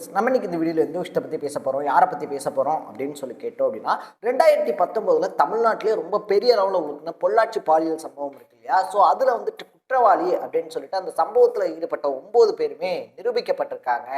Viewers நம்ம இன்றைக்கி இந்த வீடியோவில் எந்த விஷயத்தை பற்றி பேச போகிறோம் யாரை பற்றி பேச போகிறோம் அப்படின்னு சொல்லி கேட்டோம் அப்படின்னா ரெண்டாயிரத்தி பத்தொம்போதில் தமிழ்நாட்டிலே ரொம்ப பெரிய அளவில் உங்களுக்கு பொள்ளாச்சி பாலியல் சம்பவம் இருக்கு இல்லையா? ஸோ அதில் வந்துட்டு குற்றவாளி அப்படின்னு சொல்லிட்டு அந்த சம்பவத்தில் ஈடுபட்ட ஒம்பது பேருமே நிரூபிக்கப்பட்டிருக்காங்க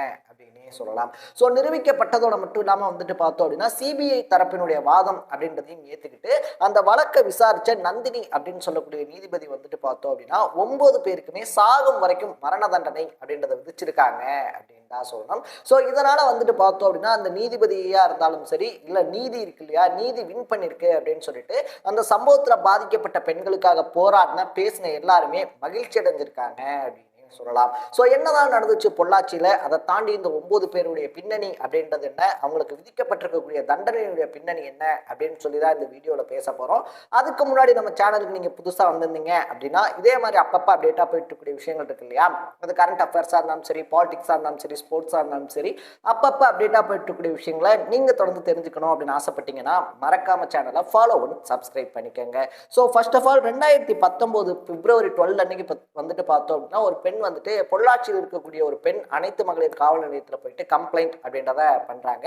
சொல்லலாம். ஸோ நிரூபிக்கப்பட்டதோட மட்டும் இல்லாமல் வந்துட்டு பார்த்தோம் அப்படின்னா சிபிஐ தரப்பினுடைய வாதம் அப்படின்றதையும் ஏற்றுக்கிட்டு அந்த வழக்கை விசாரிச்ச நந்தினி அப்படின்னு சொல்லக்கூடிய நீதிபதி வந்துட்டு பார்த்தோம் அப்படின்னா ஒன்பது பேருக்குமே சாகும் வரைக்கும் மரண தண்டனை அப்படின்றத விதிச்சிருக்காங்க அப்படின்னு தான் சொல்லணும். ஸோ இதனால வந்துட்டு பார்த்தோம் அப்படின்னா அந்த நீதிபதியா இருந்தாலும் சரி இல்லை நீதி இருக்கு இல்லையா நீதி வின் பண்ணிருக்கு அப்படின்னு சொல்லிட்டு அந்த சம்பவத்துல பாதிக்கப்பட்ட பெண்களுக்காக போராடின பேசின எல்லாருமே மகிழ்ச்சி அடைஞ்சிருக்காங்க அப்படின்னு சொல்லலாம். ஸோ என்னதான் நடந்துச்சு பொள்ளாச்சியில அதை தாண்டி இந்த ஒன்பது பேருடைய பின்னணி அப்படின்றது என்ன? அவங்களுக்கு விதிக்கப்பட்டிருக்கக்கூடிய தண்டனையுடைய பின்னணி என்ன? அப்படின்னு சொல்லி தான் இந்த வீடியோவில் பேச போகிறோம் அதுக்கு முன்னாடி நம்ம சேனலுக்கு நீங்கள் புதுசாக வந்திருந்தீங்க அப்படின்னா இதே மாதிரி அப்பப்போ அப்டேட்டாக போயிட்டு இருக்கக்கூடிய விஷயங்கள் இருக்கு இல்லையா? அது கரண்ட் அஃபேர்ஸாக இருந்தாலும் சரி பாலிடிக்ஸாக இருந்தாலும் சரி ஸ்போர்ட்ஸாக இருந்தாலும் சரி அப்பப்போ அப்டேட்டாக போயிட்டு இருக்கக்கூடிய விஷயங்களை நீங்கள் தொடர்ந்து தெரிஞ்சுக்கணும் அப்படின்னு ஆசைப்பட்டீங்கன்னா மறக்காம சேனலை ஃபாலோ பண்ணி சப்ஸ்கிரைப் பண்ணிக்கோங்க. ஸோ ஃபர்ஸ்ட் ஆஃப் ஆல் ரெண்டாயிரத்தி பத்தொம்போது பிப்ரவரி டுவெல் அன்னைக்கு வந்துட்டு பார்த்தோம் அப்படின்னா ஒரு பெண் வந்துட்டு பொள்ளாச்சியில் இருக்கக்கூடிய ஒரு பெண் அனைத்து மகளிர் காவல் நிலையத்தில் போயிட்டு கம்ப்ளைண்ட் அப்படின்றத பண்றாங்க.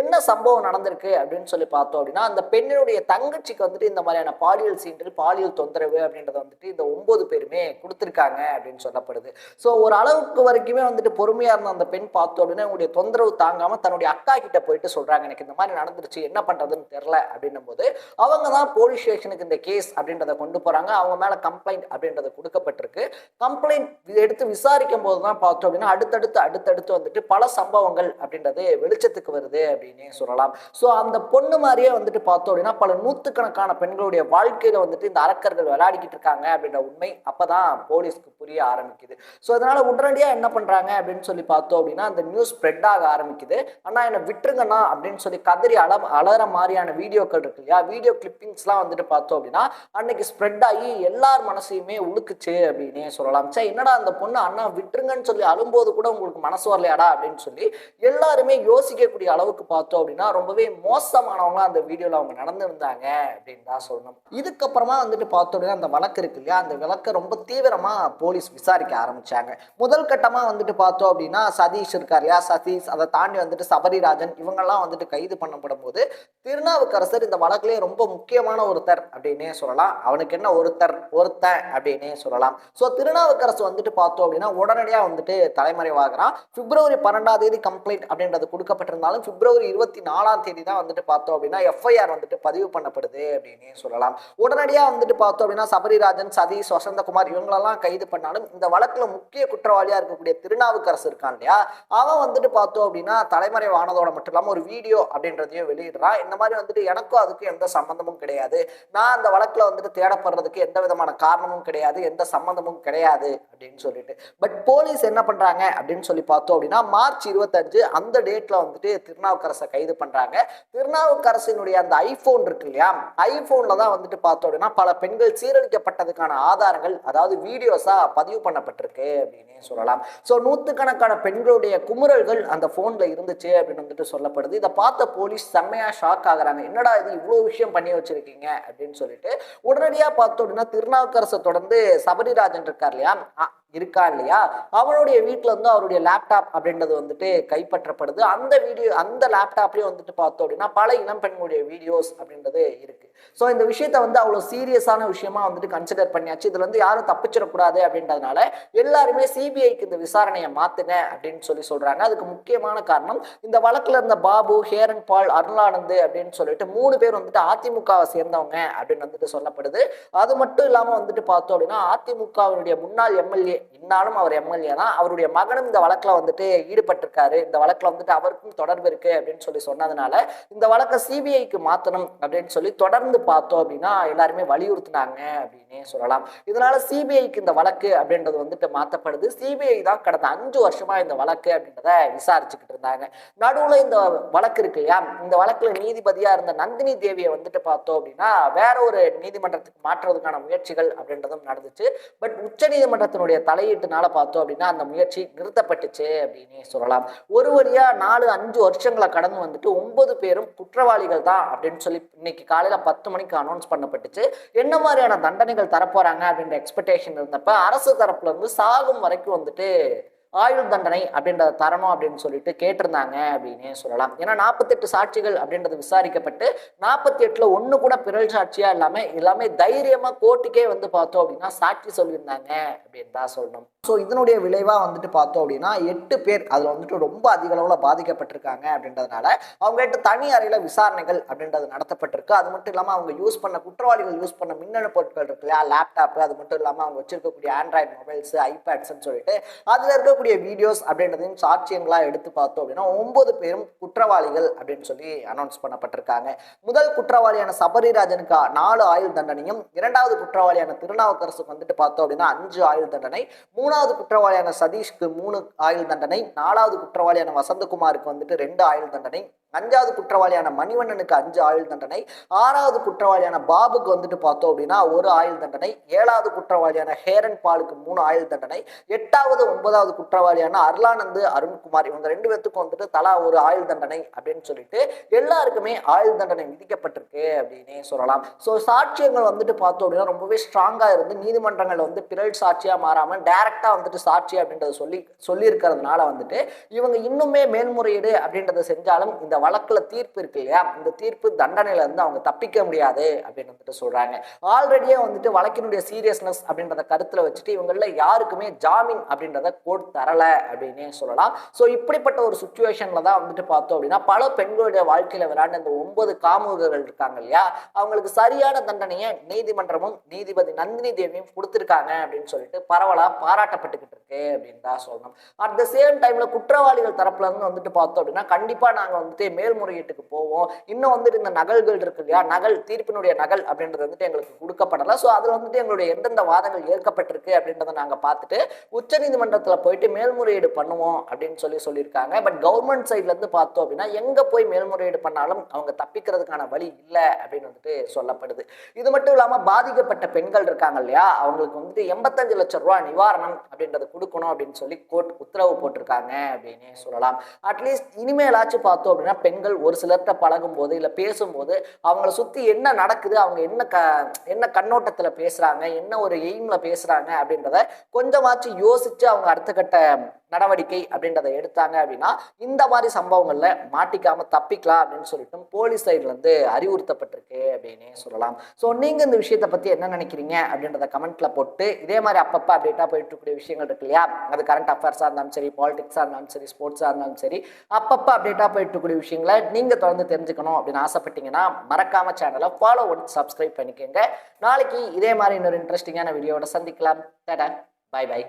என்ன சம்பவம் நடந்திருக்கு அப்படின்னு சொல்லி பார்த்தோம் அப்படின்னா அந்த பெண்ணினுடைய தங்கச்சிக்கு வந்துட்டு இந்த மாதிரியான பாலியல் சீண்டல் பாலியல் தொந்தரவு அப்படின்றத வந்துட்டு இந்த ஒன்பது பேருமே கொடுத்துருக்காங்க அப்படின்னு சொல்லப்படுது. ஸோ ஒரு அளவுக்கு வரைக்குமே வந்துட்டு பொறுமையா இருந்த அந்த பெண் பார்த்தோம் அப்படின்னா உங்களுடைய தொந்தரவு தாங்காம தன்னுடைய அக்கா கிட்ட போயிட்டு சொல்றாங்க எனக்கு இந்த மாதிரி நடந்துருச்சு என்ன பண்றதுன்னு தெரியல அப்படின்னும் போது அவங்க தான் போலீஸ் ஸ்டேஷனுக்கு இந்த கேஸ் அப்படின்றத கொண்டு போறாங்க. அவங்க மேல கம்ப்ளைண்ட் அப்படின்றது கொடுக்கப்பட்டிருக்கு. கம்ப்ளைண்ட் எடுத்து விசாரிக்கும் போது தான் பார்த்தோம் அப்படின்னா அடுத்தடுத்து அடுத்தடுத்து வந்துட்டு பல சம்பவங்கள் அப்படின்றது வெளிச்சத்துக்கு வருது அப்படின்னே சொல்லலாம். ஸோ அந்த பொண்ணு மாதிரியே வந்துட்டு பார்த்தோம் அப்படின்னா பல நூற்றுக்கணக்கான பெண்களுடைய வாழ்க்கையில வந்துட்டு இந்த அரக்கர்கள் விளையாடிக்கிட்டு இருக்காங்க அப்படின்ற உண்மை அப்பதான் போலீஸ்க்கு புரிய ஆரம்பிக்குது. ஸோ அதனால உடனடியாக என்ன பண்றாங்க அப்படின்னு சொல்லி பார்த்தோம் அப்படின்னா அந்த நியூஸ் ஸ்ப்ரெட் ஆக ஆரம்பிக்குது. அண்ணா என்னை விட்டுருங்கண்ணா அப்படின்னு சொல்லி கதறி அல அலற மாதிரியான வீடியோக்கள் இருக்கு இல்லையா? வீடியோ கிளிப்பிங்ஸ்லாம் வந்துட்டு பார்த்தோம் அப்படின்னா அன்னைக்கு ஸ்ப்ரெட் ஆகி எல்லார் மனசையுமே உழுக்குச்சு அப்படின்னே சொல்லலாம். சே என்னடா அந்த பொண்ணு அண்ணா விட்டுருங்கன்னு சொல்லி அழும்போது கூட உங்களுக்கு மனசு வரலையாடா அப்படின்னு சொல்லி எல்லாருமே யோசிக்கக்கூடிய அளவுக்கு பார்த்தோம் அப்படின்னா ரொம்பவே மோசமானவங்களாம் அந்த வீடியோவில் அவங்க நடந்திருந்தாங்க அப்படின்னு தான் சொல்லணும். இதுக்கப்புறமா வந்துட்டு பார்த்தோம் அப்படின்னா அந்த வழக்கு இருக்கு இல்லையா? அந்த விளக்கை ரொம்ப தீவிரமாக போலீஸ் விசாரிக்க ஆரம்பிச்சாங்க. முதல் கட்டமாக வந்துட்டு பார்த்தோம் அப்படின்னா சதீஷ் இருக்கார் இல்லையா? சதீஷ் அதை தாண்டி வந்துட்டு சபரிராஜன் இவங்கெல்லாம் வந்துட்டு கைது பண்ணப்படும் போது திருநாவுக்கரசர் இந்த வழக்குலேயே ரொம்ப முக்கியமான ஒருத்தர் அப்படின்னே சொல்லலாம். அவனுக்கு என்ன ஒருத்தர்? ஒருத்தன் அப்படின்னே சொல்லலாம். ஸோ திருநாவுக்கரசு வந்துட்டு பார்த்தோம் அப்படின்னா உடனடியாக வந்துட்டு தலைமறைவாகிறான். பிப்ரவரி பன்னெண்டாம் தேதி கம்ப்ளைண்ட் அப்படின்றது கொடுக்கப்பட்டிருந்தாலும் பிப்ரவரி இருபத்தி நாலாம் தேதி தான் வந்துட்டு பார்த்தோம் அப்படின்னா எஃப்ஐஆர் வந்துட்டு பதிவு பண்ணப்படுது அப்படின்னு சொல்லலாம். உடனடியாக வந்துட்டு பார்த்தோம் அப்படின்னா சபரிராஜன் சதீஷ் வசந்தகுமார் இவங்களெல்லாம் கைது பண்ணாலும் இந்த வழக்குல முக்கிய குற்றவாளியா இருக்கக்கூடிய திருநாவுக்கரசு இருக்கான் இல்லையா? அவன் வந்துட்டு பார்த்தோம் அப்படின்னா தலைமறைவானதோட மட்டும் இல்லாமல் ஒரு வீடியோ அப்படின்றதையும் வெளியிடுறான். இந்த மாதிரி வந்துட்டு எனக்கும் அதுக்கும் எந்த சம்பந்தமும் கிடையாது. நான் அந்த வழக்குல வந்துட்டு தேடப்படுறதுக்கு எந்த விதமான காரணமும் கிடையாது. எந்த சம்பந்தமும் கிடையாது அப்படின்னு சொல்லிட்டு. பட் போலீஸ் என்ன பண்றாங்க அப்படின்னு சொல்லி பார்த்தோம் அப்படின்னா மார்ச் இருபத்தஞ்சு அந்த டேட்ல வந்துட்டு திருநாவுக்கரசை கைது பண்றாங்க. திருநாவுக்கரசினுடைய அந்த ஐபோன் இருக்கு இல்லையா? ஐபோன்ல தான் வந்துட்டு பார்த்தோம் அப்படின்னா பல பெண்கள் சீரழிக்கப்பட்டதுக்கான ஆதாரங்கள் அதாவது வீடியோஸா பதிவு பண்ணப்பட்டிருக்கு அப்படின்னே சொல்லலாம். ஸோ நூற்றுக்கணக்கான பெண்களுடைய குமுறல்கள் அந்த ஃபோனில் இருந்துச்சு அப்படின்னு வந்துட்டு சொல்லப்படுது. இதை பார்த்த போலீஸ் செம்மையா ஷாக் ஆகுறாங்க. என்னடா இது இவ்வளோ விஷயம் பண்ணி வச்சிருக்கீங்க அப்படின்னு சொல்லிட்டு உடனடியாக பார்த்தோம் அப்படின்னா திருநாவுக்கரசை தொடர்ந்து சபரிராஜன் இருக்கார் இல்லையா? இருக்கா இல்லையா? அவனுடைய வீட்டில் வந்து அவருடைய லேப்டாப் அப்படின்றது வந்துட்டு கைப்பற்றப்படுது. அந்த வீடியோ அந்த லேப்டாப்லேயும் வந்துட்டு பார்த்தோம் அப்படின்னா பல இளம் பெண்களுடைய வீடியோஸ் அப்படின்றது இருக்கு. ஸோ இந்த விஷயத்த வந்து அவ்வளோ சீரியஸான விஷயமா வந்துட்டு கன்சிடர் பண்ணியாச்சு. இதுல வந்து யாரும் தப்பிச்சிடக்கூடாது அப்படின்றதுனால எல்லாருமே சிபிஐக்கு இந்த விசாரணையை மாத்துங்க அப்படின்னு சொல்லி சொல்றாங்க. அதுக்கு முக்கியமான காரணம் இந்த வழக்குல இருந்த பாபு ஹேரன் பால் அருளானந்து அப்படின்னு சொல்லிட்டு மூணு பேர் வந்துட்டு அதிமுகவை சேர்ந்தவங்க அப்படின்னு வந்துட்டு சொல்லப்படுது. அது மட்டும் இல்லாம வந்துட்டு பார்த்தோம் அப்படின்னா அதிமுகவினுடைய முன்னாள் எம்எல்ஏ இன்னாலும் அவர் எம்எல்ஏ தான். அவருடைய மகனும் இந்த வழக்குல வந்துட்டு ஈடுபட்டிருக்காரு. இந்த வழக்குல வந்துட்டு அவருக்கும் தொடர்பு இருக்கு அப்படின்னு சொல்லி சொன்னதுனால இந்த வழக்கை சிபிஐக்கு மாற்றணும் அப்படின்னு சொல்லி தொடர்ந்து பார்த்தோம் அப்படின்னா எல்லாருமே வலியுறுத்தினாங்க அப்படின்னே சொல்லலாம். இதனால சிபிஐக்கு இந்த வழக்கு அப்படின்றது வந்துட்டு மாத்தப்படுது. சிபிஐ தான் கடந்த அஞ்சு வருஷமா இந்த வழக்கு அப்படின்றத விசாரிச்சுக்கிட்டு இருந்தாங்க. நடுவுல இந்த வழக்கு இருக்கு இல்லையா? இந்த வழக்குல நீதிபதியா இருந்த நந்தினி தேவியை வந்துட்டு பார்த்தோம் அப்படின்னா வேற ஒரு நீதிமன்றத்துக்கு மாற்றுவதற்கான முயற்சிகள் அப்படின்றதும் நடந்துச்சு. பட் உச்ச நீதிமன்றத்தினுடைய தலையீட்டுனால பார்த்தோம் அப்படின்னா அந்த முயற்சி நிறுத்தப்பட்டுச்சு அப்படின்னே சொல்லலாம். ஒரு வழியா நாலு அஞ்சு வருஷங்களை கடந்து வந்துட்டு ஒன்பது பேரும் குற்றவாளிகள் தான் அப்படின்னு சொல்லி இன்னைக்கு காலையில பத்து மணிக்கு அனௌன்ஸ் பண்ணப்பட்டுச்சு. என்ன மாதிரியான தண்டனைகள் தரப்போறாங்க அப்படின்ற எக்ஸ்பெக்டேஷன் இருந்தப்ப அரசு தரப்புல இருந்து சாகும் வரைக்கும் வந்துட்டு ஆயுள் தண்டனை அப்படின்றத தரணும் அப்படின்னு சொல்லிட்டு கேட்டிருந்தாங்க அப்படின்னே சொல்லலாம். ஏன்னா நாற்பத்தெட்டு சாட்சிகள் அப்படின்றது விசாரிக்கப்பட்டு நாற்பத்தி எட்டுல ஒன்று கூட பிறல் சாட்சியா இல்லாம எல்லாமே தைரியமா கோர்ட்டுக்கே வந்து பார்த்தோம் அப்படின்னா சாட்சி சொல்லியிருந்தாங்க அப்படின்னு தான் சொல்லணும். ஸோ இதனுடைய விளைவாக வந்துட்டு பார்த்தோம் அப்படின்னா எட்டு பேர் அதில் வந்துட்டு ரொம்ப அதிக அளவில் பாதிக்கப்பட்டிருக்காங்க அப்படின்றதுனால அவங்க கிட்ட தனி அறையில் விசாரணைகள் அப்படின்றது நடத்தப்பட்டிருக்கு. அது மட்டும் இல்லாமல் அவங்க யூஸ் பண்ண குற்றவாளிகள் யூஸ் பண்ண மின்னணு பொருட்கள் இருக்கு இல்லையா? லேப்டாப்பு அது மட்டும் இல்லாமல் அவங்க வச்சிருக்கக்கூடிய ஆண்ட்ராய்டு மொபைல்ஸ் ஐபேட்ஸ்ன்னு சொல்லிட்டு அதுல வரக்கூடிய வீடியோஸ் அப்படின்றதையும் சாட்சியங்களா எடுத்து பார்த்தோம் அப்படின்னா ஒன்பது பேரும் குற்றவாளிகள் அப்படின்னு சொல்லி அனௌன்ஸ் பண்ணப்பட்டிருக்காங்க. முதல் குற்றவாளியான சபரிராஜனுக்கு நாலு ஆயுள் தண்டனையும் இரண்டாவது குற்றவாளியான திருநாவுக்கரசுக்கு வந்துட்டு பார்த்தோம் அப்படின்னா அஞ்சு ஆயுள் தண்டனை மூணாவது குற்றவாளியான சதீஷ்க்கு மூணு ஆயுள் தண்டனை நாலாவது குற்றவாளியான வசந்தகுமாருக்கு வந்துட்டு ரெண்டு ஆயுள் தண்டனை அஞ்சாவது குற்றவாளியான மணிவண்ணனுக்கு அஞ்சு ஆயுள் தண்டனை ஆறாவது குற்றவாளியான பாபுக்கு வந்துட்டு பார்த்தோம் அப்படின்னா ஒரு ஆயுள் தண்டனை ஏழாவது குற்றவாளியான ஹேரன் பாலுக்கு மூணு ஆயுள் தண்டனை எட்டாவது ஒன்பதாவது குற்றவாளியான அருளானந்து அருண்குமார் இவங்க ரெண்டு பேர்த்துக்கும் வந்துட்டு தலா ஒரு ஆயுள் தண்டனை அப்படின்னு சொல்லிட்டு எல்லாருக்குமே ஆயுள் தண்டனை விதிக்கப்பட்டிருக்கு அப்படின்னே சொல்லலாம். ஸோ சாட்சியங்கள் வந்துட்டு பார்த்தோம் அப்படின்னா ரொம்பவே ஸ்ட்ராங்கா இருந்து நீதிமன்றங்கள் வந்து பிறல் சாட்சியா மாறாம டைரக்டா வந்துட்டு சாட்சி அப்படின்றத சொல்லி சொல்லியிருக்கிறதுனால வந்துட்டு இவங்க இன்னுமே மேல்முறையீடு அப்படின்றத செஞ்சாலும் இந்த வழக்குல தீர்ப்பு இருக்கு இல்லையா? இந்த தீர்ப்பு தண்டனையில இருந்து அவங்க தப்பிக்க முடியாது அப்படின்னு வந்துட்டு சொல்றாங்க. ஆல்ரெடியே வந்துட்டு வழக்கினுடைய சீரியஸ்னஸ் அப்படின்றத கருத்துல வச்சுட்டு இவங்கள யாருக்குமே ஜாமீன் அப்படின்றத கோர்ட் தரல அப்படின்னே சொல்லலாம். ஸோ இப்படிப்பட்ட ஒரு சுச்சுவேஷன்ல தான் வந்துட்டு பார்த்தோம் அப்படின்னா பல பெண்களுடைய வாழ்க்கையில விளையாண்ட இந்த ஒன்பது காமுகர்கள் இருக்காங்க இல்லையா? அவங்களுக்கு சரியான தண்டனையை நீதிமன்றமும் நீதிபதி நந்தினி தேவியும் கொடுத்துருக்காங்க அப்படின்னு சொல்லிட்டு பரவலா பாராட்டப்பட்டுக்கிட்டு இருக்கு அப்படின்னு தான் சொல்லணும். அட் த சேம் டைம்ல குற்றவாளிகள் தரப்புல இருந்து வந்துட்டு பார்த்தோம் அப்படின்னா கண்டிப்பா நாங்க வந்துட்டு மேல்முறையீட்டுக்கு போவோம். இன்னும் வந்துட்டு இந்த நகல்கள் இருக்கு இல்லையா? நகல் தீர்ப்பினுடைய நகல் அப்படின்றது வந்துட்டு எங்களுக்கு கொடுக்கப்படலை. ஸோ அதில் வந்துட்டு எங்களுடைய எந்தெந்த வாதங்கள் ஏற்கப்பட்டிருக்கு அப்படின்றத நாங்கள் பார்த்துட்டு உச்சநீதிமன்றத்தில் போயிட்டு மேல்முறையீடு பண்ணுவோம் அப்படின்னு சொல்லி சொல்லியிருக்காங்க. பட் கவர்மெண்ட் சைட்லேருந்து பார்த்தோம் அப்படின்னா எங்கே போய் மேல்முறையீடு பண்ணாலும் அவங்க தப்பிக்கிறதுக்கான வழி இல்லை அப்படின்னு வந்துட்டு சொல்லப்படுது. இது மட்டும் இல்லாமல் பாதிக்கப்பட்ட பெண்கள் இருக்காங்க இல்லையா? அவங்களுக்கு வந்துட்டு எண்பத்தஞ்சு லட்சம் ரூபா நிவாரணம் அப்படின்றத கொடுக்கணும் அப்படின்னு சொல்லி கோர்ட் உத்தரவு போட்டிருக்காங்க அப்படின்னு சொல்லலாம். அட்லீஸ்ட் இனிமேலாச்சும் பார்த்தோம் அப்படின்னா பெண்கள் ஒரு சிலர்கிட்ட பழகும் போது இல்லை பேசும்போது அவங்கள சுற்றி என்ன நடக்குது அவங்க என்ன க என்ன கண்ணோட்டத்தில் பேசுகிறாங்க என்ன ஒரு எய்மில் பேசுகிறாங்க அப்படின்றத கொஞ்சமாச்சும் யோசிச்சு அவங்க அடுத்த கட்ட நடவடிக்கை அப்படின்றத எடுத்தாங்க அப்படின்னா இந்த மாதிரி சம்பவங்களில் மாட்டிக்காம தப்பிக்கலாம் அப்படின்னு சொல்லிட்டு போலீஸ் சைட்லேருந்து அறிவுறுத்தப்பட்டிருக்கு அப்படின்னு சொல்லலாம். ஸோ நீங்கள் இந்த விஷயத்தை பற்றி என்ன நினைக்கிறீங்க அப்படின்றத கமெண்ட்ல போட்டு இதே மாதிரி அப்பப்போ அப்டேட்டாக போயிட்டு இருக்கக்கூடிய விஷயங்கள் இருக்கு இல்லையா? அது கரண்ட் அஃபேர்ஸாக இருந்தாலும் சரி பாலிடிக்ஸாக இருந்தாலும் சரி ஸ்போர்ட்ஸாக இருந்தாலும் சரி அப்பப்போ அப்டேட்டாக போயிட்டு இருக்கக்கூடிய விஷயங்களை நீங்கள் தொடர்ந்து தெரிஞ்சுக்கணும் அப்படின்னு ஆசைப்பட்டீங்கன்னா மறக்காம சேனலை ஃபாலோ பண்ணி சப்ஸ்கிரைப் பண்ணிக்கோங்க. நாளைக்கு இதே மாதிரி இன்னொரு இன்ட்ரெஸ்டிங்கான வீடியோட சந்திக்கலாம். தேடா பை பை